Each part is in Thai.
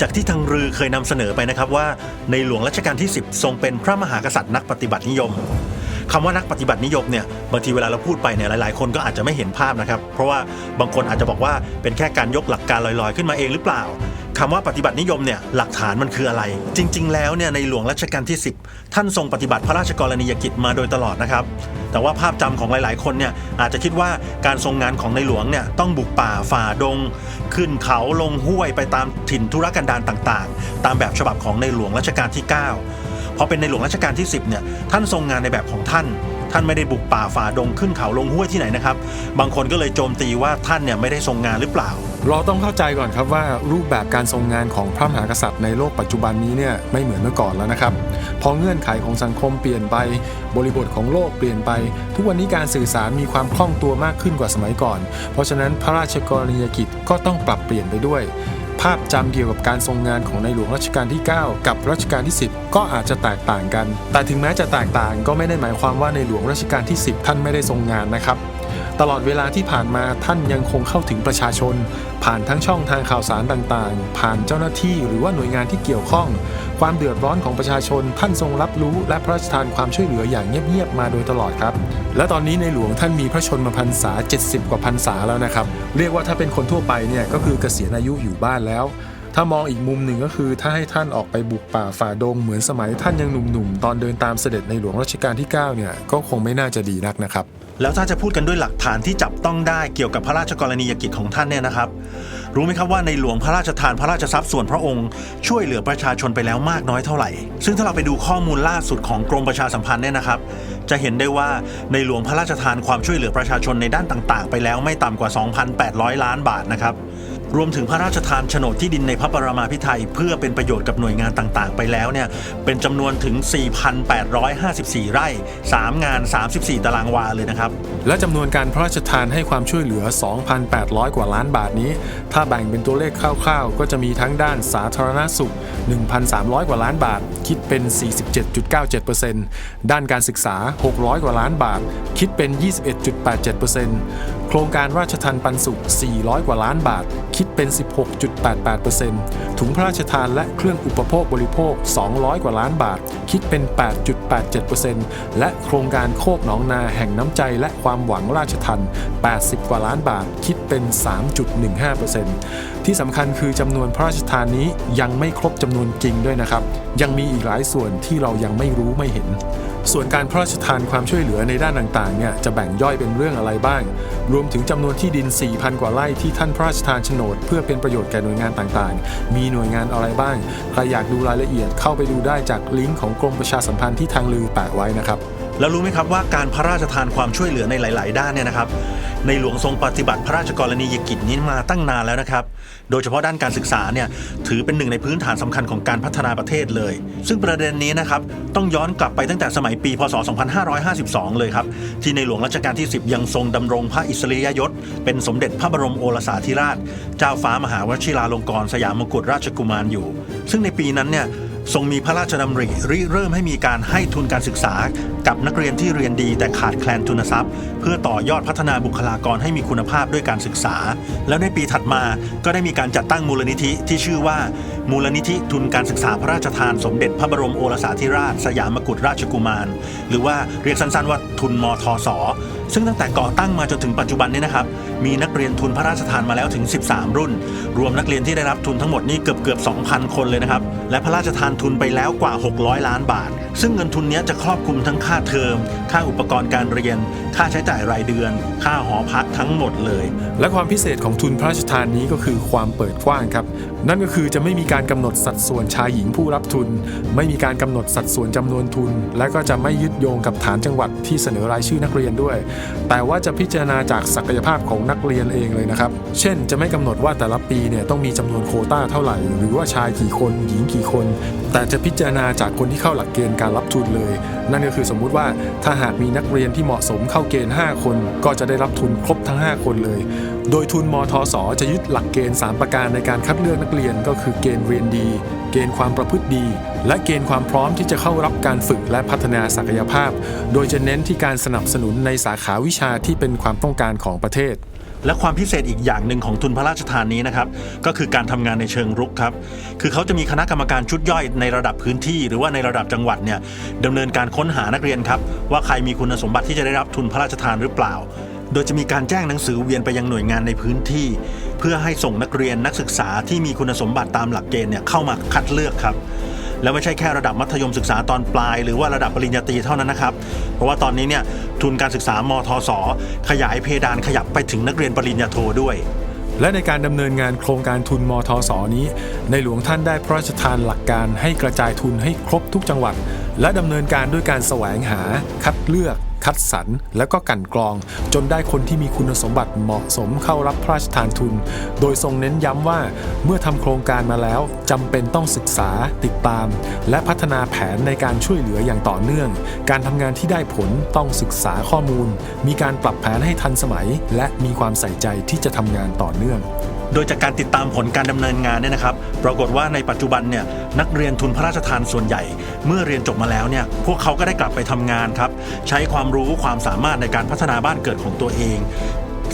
จากที่ทางรือเคยนำเสนอไปนะครับว่าในหลวงรัชกาลที่ 10 ทรงเป็นพระมหากษัตริย์นักปฏิบัตินิยมคำว่านักปฏิบัตินิยมเนี่ยบางทีเวลาเราพูดไปเนี่ยหลายๆ คนก็อาจจะไม่เห็นภาพนะครับ เพราะว่าบางคนอาจจะบอกว่าเป็นแค่การยกหลักการลอยๆ ขึ้นมาเองหรือเปล่า คำว่าปฏิบัตินิยมเนี่ยหลักฐานมันคืออะไร จริง ๆ แล้วเนี่ยในหลวงรัชกาลที่ 10 ท่านทรงปฏิบัติพระราชกรณียกิจมาโดยตลอดนะครับ แต่ว่าภาพจำของหลาย ๆ คนเนี่ยอาจจะคิดว่าการทรงงานของในหลวงเนี่ยต้องบุกป่าฝ่าดง ขึ้นเขาลงห้วยไปตามถิ่นธุรกันดารต่างๆ ตามแบบฉบับของในหลวงรัชกาลที่9พอเป็นในหลวงรัชกาลที่ 10เนี่ยท่านทรงงานในแบบของท่าน ท่านไม่ได้บุกป่าฝ่าดงขึ้นเขาลงห้วยที่ไหนนะครับ บางคนก็เลยโจมตีว่าท่านเนี่ยไม่ได้ทรงงานหรือเปล่า เราต้องเข้าใจก่อนครับว่ารูปแบบการทรงงานของพระมหากษัตริย์ในโลกปัจจุบันนี้เนี่ยไม่เหมือนเมื่อก่อนแล้วนะครับ พอเงื่อนไขของสังคมเปลี่ยนไป บริบทของโลกเปลี่ยนไป ทุกวันนี้การสื่อสารมีความคล่องตัวมากขึ้นกว่าสมัยก่อน เพราะฉะนั้นพระราชกรณียกิจก็ต้องปรับเปลี่ยนไปด้วย ภาพจำเกี่ยวกับการทรงงานของในหลวงรัชกาลที่ 9 กับรัชกาลที่ 10 ก็อาจจะแตกต่างกัน แต่ถึงแม้จะแตกต่างก็ไม่ได้หมายความว่าในหลวงรัชกาลที่ 10 ท่านไม่ได้ทรงงานนะครับ ตลอดเวลาที่ผ่านมาท่านยังคงเข้าถึงประชาชน ผ่านทั้งช่องทางข่าวสารต่างๆ ผ่านเจ้าหน้าที่หรือว่าหน่วยงานที่เกี่ยวข้อง ความเดือดร้อนของประชาชน ท่านทรงรับรู้และพระราชทานความช่วยเหลืออย่างเงียบๆมาโดยตลอดครับ และตอนนี้ในหลวงท่านมีพระชนมพรรษา 70 กว่าพรรษาแล้วนะครับ เรียกว่าถ้าเป็นคนทั่วไปเนี่ยก็คือเกษียณอายุอยู่บ้านแล้วถ้ามองอีกมุมหนึ่งก็คือถ้าให้ท่านออกไปบุกป่าฝ่าดงเหมือนสมัยท่านยังหนุ่มๆ ตอนเดินตามเสด็จในหลวงรัชกาลที่ 9 เนี่ย ก็คงไม่น่าจะดีนักนะครับ แล้วถ้าจะพูดกันด้วยหลักฐานที่จับต้องได้เกี่ยวกับพระราชกรณียกิจของท่านเนี่ยนะครับ รู้ไหมครับว่าในหลวงพระราชทานพระราชทรัพย์ส่วนพระองค์ ช่วยเหลือประชาชนไปแล้วมากน้อยเท่าไหร่ ซึ่งถ้าเราไปดูข้อมูลล่าสุดของกรมประชาสัมพันธ์เนี่ยนะครับ จะเห็นได้ว่าในหลวงพระราชทานความช่วยเหลือประชาชนในด้านต่าง ๆ ไปแล้วไม่ต่ำกว่า 2,800 ล้านบาทนะครับ รวมถึงพระราชทานโฉนดที่ดินในพระปรมาภิไธยเพื่อเป็นประโยชน์กับหน่วยงานต่างๆ ไปแล้วเนี่ยเป็นจำนวนถึง 4,854 ไร่ 3 งาน 34 ตารางวาเลยนะครับ และจำนวนการพระราชทานให้ความช่วยเหลือ 2,800 กว่าล้านบาทนี้ ถ้าแบ่งเป็นตัวเลขคร่าวๆ ก็จะมีทั้งด้านสาธารณสุข 1,300 กว่าล้านบาท คิดเป็น 47.97%ด้านการศึกษา 600 กว่าล้านบาท คิดเป็น 21.87%โครงการราชทันปันสุข 400 กว่าล้านบาทคิดเป็น 16.88%ถุงพระราชทานและเครื่องอุปโภคบริโภค 200 กว่าล้านบาท คิดเป็น 8.87%และโครงการโคกหนองนาแห่งน้ำใจและความหวังราชทัน80 กว่าล้านบาท คิดเป็น 3.15%ที่สำคัญคือจำนวนพระราชทานนี้ยังไม่ครบจำนวนจริงด้วยนะครับ ยังมีอีกหลายส่วนที่เรายังไม่รู้ไม่เห็น ส่วนการพระราชทานความช่วยเหลือในด้านต่างๆเนี่ยจะแบ่งย่อยเป็นเรื่องอะไรบ้าง รวมถึงจำนวนที่ดิน 4,000 กว่าไร่ที่ท่านพระราชทานโฉนด เพื่อเป็นประโยชน์แก่หน่วยงานต่างๆ มีหน่วยงานอะไรบ้าง ใครอยากดูรายละเอียดเข้าไปดูได้จากลิงก์ของกรมประชาสัมพันธ์ที่ทางลือแปะไว้นะครับ แล้วรู้ไหมครับว่าการพระราชทานความช่วยเหลือในหลาย ๆ ด้านเนี่ยนะครับ ในหลวงทรงปฏิบัติพระราชกรณียกิจนี้มาตั้งนานแล้วนะครับ โดยเฉพาะด้านการศึกษาเนี่ยถือเป็นหนึ่งในพื้นฐานสำคัญของการพัฒนาประเทศเลย ซึ่งประเด็นนี้นะครับต้องย้อนกลับไปตั้งแต่สมัยปี พศ 2552 เลยครับที่ในหลวงรัชกาลที่ 10 ยังทรงดำรงพระอิสริยยศ เป็นสมเด็จพระบรมโอรสาธิราช เจ้าฟ้ามหาวชิราลงกรณ์สยามกุฎราชกุมารอยู่ ซึ่งในปีนั้นเนี่ย ทรงมีพระราชดำริริเริ่มให้มีการให้ทุนการศึกษา กับนักเรียนที่เรียนดีแต่ขาดแคลนทุนทรัพย์ เพื่อต่อยอดพัฒนาบุคลากรให้มีคุณภาพด้วยการศึกษา แล้วในปีถัดมาก็ได้มีการจัดตั้งมูลนิธิที่ชื่อว่า มูลนิธิทุนการศึกษาพระราชทานสมเด็จพระบรมโอรสาธิราช สยามกุฎราชกุมาร หรือว่าเรียกสั้นๆว่าทุนมทศ ซึ่งตั้งแต่ก่อตั้งมาจนถึงปัจจุบันนี้นะครับ มีนักเรียนทุนพระราชทานมาแล้วถึง 13 รุ่น รวมนักเรียนที่ได้รับทุนทั้งหมดนี่เกือบเกือบ2,000 คนเลยนะครับ และพระราชทานทุนไปแล้วกว่า 600 ล้านบาท ซึ่งเงินทุนนี้จะครอบคลุมทั้งค่าเทอม ค่าอุปกรณ์การเรียน ค่าใช้จ่ายรายเดือน ค่าหอพักทั้งหมดเลย และความพิเศษของทุนพระราชทานนี้ก็คือความเปิดกว้างครับ นั่นก็คือจะไม่มีการกำหนดสัดส่วนชายหญิงผู้รับทุน ไม่มีการกำหนดสัดส่วนจำนวนทุน และก็จะไม่ยึดโยงกับฐานจังหวัดที่เสนอรายชื่อนักเรียนด้วย แต่ว่าจะพิจารณาจากศักยภาพของนักเรียนเองเลยนะครับ เช่น จะไม่กำหนดว่าแต่ละปีเนี่ยต้องมีจำนวนโคต้าเท่าไหร่ หรือว่าชายกี่คนหญิงกี่คน แต่จะพิจารณาจากคนที่เข้าหลักเกณฑ์การรับทุนเลย นั่นก็คือสมมุติว่าถ้าหากมีนักเรียนที่เหมาะสมเข้าเกณฑ์ 5 คน ก็จะได้รับทุนครบทั้ง 5 คนเลย โดยทุนมทสจะยึดหลักเกณฑ์ 3 ประการในการคัดเลือกนักเรียนก็คือเกณฑ์เรียนดี เกณฑ์ความประพฤติดี และเกณฑ์ความพร้อมที่จะเข้ารับการฝึกและพัฒนาศักยภาพ โดยจะเน้นที่การสนับสนุนในสาขาวิชาที่เป็นความต้องการของประเทศ และความพิเศษอีกอย่างหนึ่งของทุนพระราชทานนี้นะครับ ก็คือการทำงานในเชิงรุกครับ คือเขาจะมีคณะกรรมการชุดย่อยในระดับพื้นที่ หรือว่าในระดับจังหวัดเนี่ยดำเนินการค้นหานักเรียนครับ ว่าใครมีคุณสมบัติที่จะได้รับทุนพระราชทานหรือเปล่า โดยจะมีการแจ้งหนังสือเวียนไปยังหน่วยงานในพื้นที่ เพื่อให้ส่งนักเรียนนักศึกษาที่มีคุณสมบัติตามหลักเกณฑ์เนี่ยเข้ามาคัดเลือกครับ แล้วไม่ใช่แค่ระดับมัธยมศึกษาตอนปลาย หรือว่าระดับปริญญาตรีเท่านั้นนะครับ เพราะว่าตอนนี้เนี่ยทุนการศึกษามทศขยายเพดานขยับไปถึงนักเรียนปริญญาโทด้วยและในการดำเนินงานโครงการทุนมทสนี้ ในหลวงท่านได้พระราชทานหลักการให้กระจายทุนให้ครบทุกจังหวัด และดำเนินการด้วยการแสวงหา คัดเลือก คัดสรรและก็กันกรอง จนได้คนที่มีคุณสมบัติเหมาะสมเข้ารับพระราชทานทุน โดยทรงเน้นย้ำว่าเมื่อทำโครงการมาแล้วจำเป็นต้องศึกษา ติดตาม และพัฒนาแผนในการช่วยเหลืออย่างต่อเนื่อง การทำงานที่ได้ผลต้องศึกษาข้อมูล มีการปรับแผนให้ทันสมัย และมีความใส่ใจที่จะทำงานต่อเนื่องโดยจากการติดตามผลการดำเนินงานเนี่ยนะครับ ปรากฏว่าในปัจจุบันเนี่ยนักเรียนทุนพระราชทานส่วนใหญ่ เมื่อเรียนจบมาแล้วเนี่ยพวกเขาก็ได้กลับไปทำงานครับ ใช้ความรู้ความสามารถในการพัฒนาบ้านเกิดของตัวเอง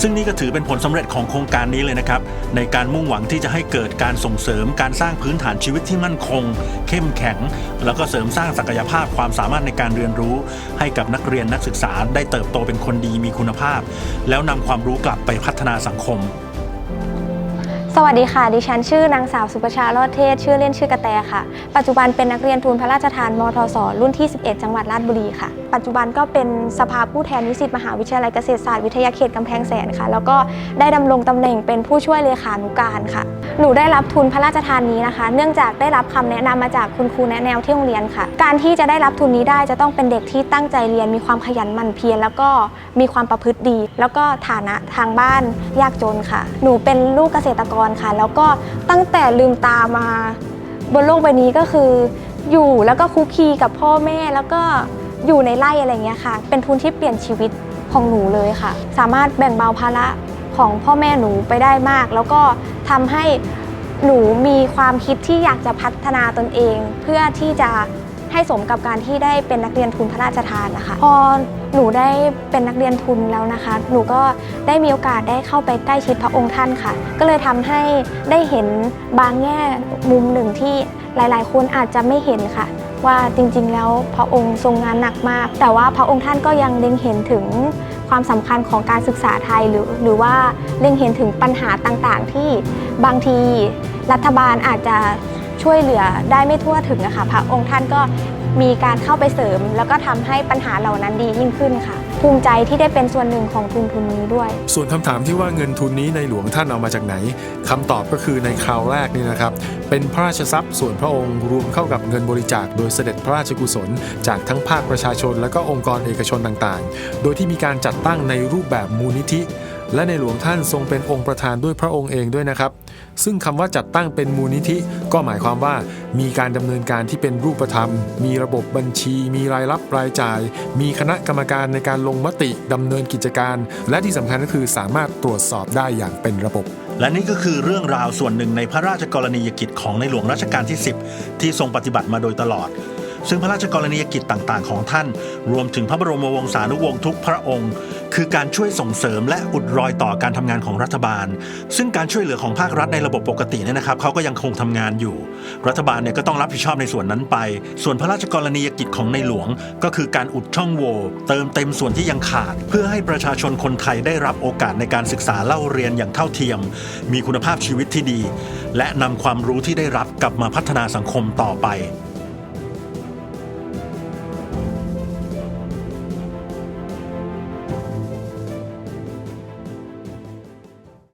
ซึ่งนี่ก็ถือเป็นผลสำเร็จของโครงการนี้เลยนะครับ ในการมุ่งหวังที่จะให้เกิดการส่งเสริมการสร้างพื้นฐานชีวิตที่มั่นคง เข้มแข็ง แล้วก็เสริมสร้างศักยภาพความสามารถในการเรียนรู้ ให้กับนักเรียนนักศึกษาได้เติบโตเป็นคนดีมีคุณภาพ แล้วนำความรู้กลับไปพัฒนาสังคม สวัสดีค่ะ ดิฉันชื่อนางสาวสุประชารอดเทศ ชื่อเล่นชื่อกระแตค่ะ ปัจจุบันเป็นนักเรียนทุนพระราชทานมทศรุ่นที่ 11 จังหวัดราชบุรีค่ะ ปัจจุบันก็เป็นสภาผู้แทนนิสิตมหาวิทยาลัยเกษตรศาสตร์วิทยาเขตกำแพงแสนค่ะ แล้วก็ได้ดำรงตำแหน่งเป็นผู้ช่วยเลขานุการค่ะ หนูได้รับทุนพระราชทานนี้นะคะ เนื่องจากได้รับคำแนะนำมาจากคุณครูแนะแนวที่โรงเรียนค่ะ การที่จะได้รับทุนนี้ได้จะต้องเป็นเด็กที่ตั้งใจเรียนมีความขยันหมั่นเพียรแล้วก็มีความประพฤติดี แล้วก็ฐานะทางบ้านยากจนค่ะ หนูเป็นลูกเกษตรกรค่ะ แล้วก็ตั้งแต่ลืมตามาบนโลกใบนี้ก็คืออยู่แล้วก็คุกคีกับพ่อแม่แล้วก็ อยู่ในไร่อะไรเงี้ยค่ะ เป็นทุนที่เปลี่ยนชีวิตของหนูเลยค่ะ สามารถแบ่งเบาภาระของพ่อแม่หนูไปได้มาก แล้วก็ทำให้หนูมีความคิดที่อยากจะพัฒนาตนเอง เพื่อที่จะให้สมกับการที่ได้เป็นนักเรียนทุนพระราชทานนะคะ พอหนูได้เป็นนักเรียนทุนแล้วนะคะ หนูก็ได้มีโอกาสได้เข้าไปใกล้ชิดพระองค์ท่านค่ะ ก็เลยทำให้ได้เห็นบางแง่มุมหนึ่งที่หลาย ๆ คนอาจจะไม่เห็นค่ะ ว่าจริงๆ แล้วพระองค์ทรงงานหนักมาก แต่ว่าพระองค์ท่านก็ยังเล็งเห็นถึงความสำคัญของการศึกษาไทยหรือหรือว่าเล็งเห็นถึงปัญหาต่างๆ ที่บางทีรัฐบาลอาจจะช่วยเหลือได้ไม่ทั่วถึงนะคะพระองค์ท่านก็มีการเข้าไปเสริม แล้วก็ทำให้ปัญหาเหล่านั้นดียิ่งขึ้นค่ะ ภูมิใจที่ได้เป็นส่วนหนึ่งของทุนทุนนี้ด้วย ส่วนคำถามที่ว่าเงินทุนนี้ในหลวงท่านเอามาจากไหนคำตอบก็คือในคราวแรกนี่นะครับ เป็นพระราชทรัพย์ส่วนพระองค์รวมเข้ากับเงินบริจาค โดยเสด็จพระราชกุศล จากทั้งภาคประชาชน และก็องค์กรเอกชนต่างๆ โดยที่มีการจัดตั้งในรูปแบบมูลนิธิ และในหลวงท่านทรงเป็นองค์ประธานด้วยพระองค์เองด้วยนะครับ ซึ่งคำว่าจัดตั้งเป็นมูลนิธิ ก็หมายความว่ามีการดำเนินการที่เป็นรูปธรรม มีระบบบัญชี มีรายรับรายจ่าย มีคณะกรรมการในการลงมติดำเนินกิจการ และที่สำคัญก็คือสามารถตรวจสอบได้อย่างเป็นระบบ และนี่ก็คือเรื่องราวส่วนหนึ่งในพระราชกรณียกิจของในหลวงรัชกาลที่ 10 ที่ทรงปฏิบัติมาโดยตลอดซึ่งพระราชกรณียกิจต่าง ๆ ของท่าน รวมถึงพระบรมวงศานุวงศ์ทุกพระองค์ คือการช่วยส่งเสริมและอุดรอยต่อการทำงานของรัฐบาล ซึ่งการช่วยเหลือของภาครัฐในระบบปกติเนี่ยนะครับเขาก็ยังคงทำงานอยู่ รัฐบาลเนี่ยก็ต้องรับผิดชอบในส่วนนั้นไป ส่วนพระราชกรณียกิจของในหลวง ก็คือการอุดช่องโหว่เติมเต็มส่วนที่ยังขาด เพื่อให้ประชาชนคนไทยได้รับโอกาสในการศึกษาเล่าเรียนอย่างเท่าเทียม มีคุณภาพชีวิตที่ดี และนำความรู้ที่ได้รับกลับมาพัฒนาสังคมต่อไป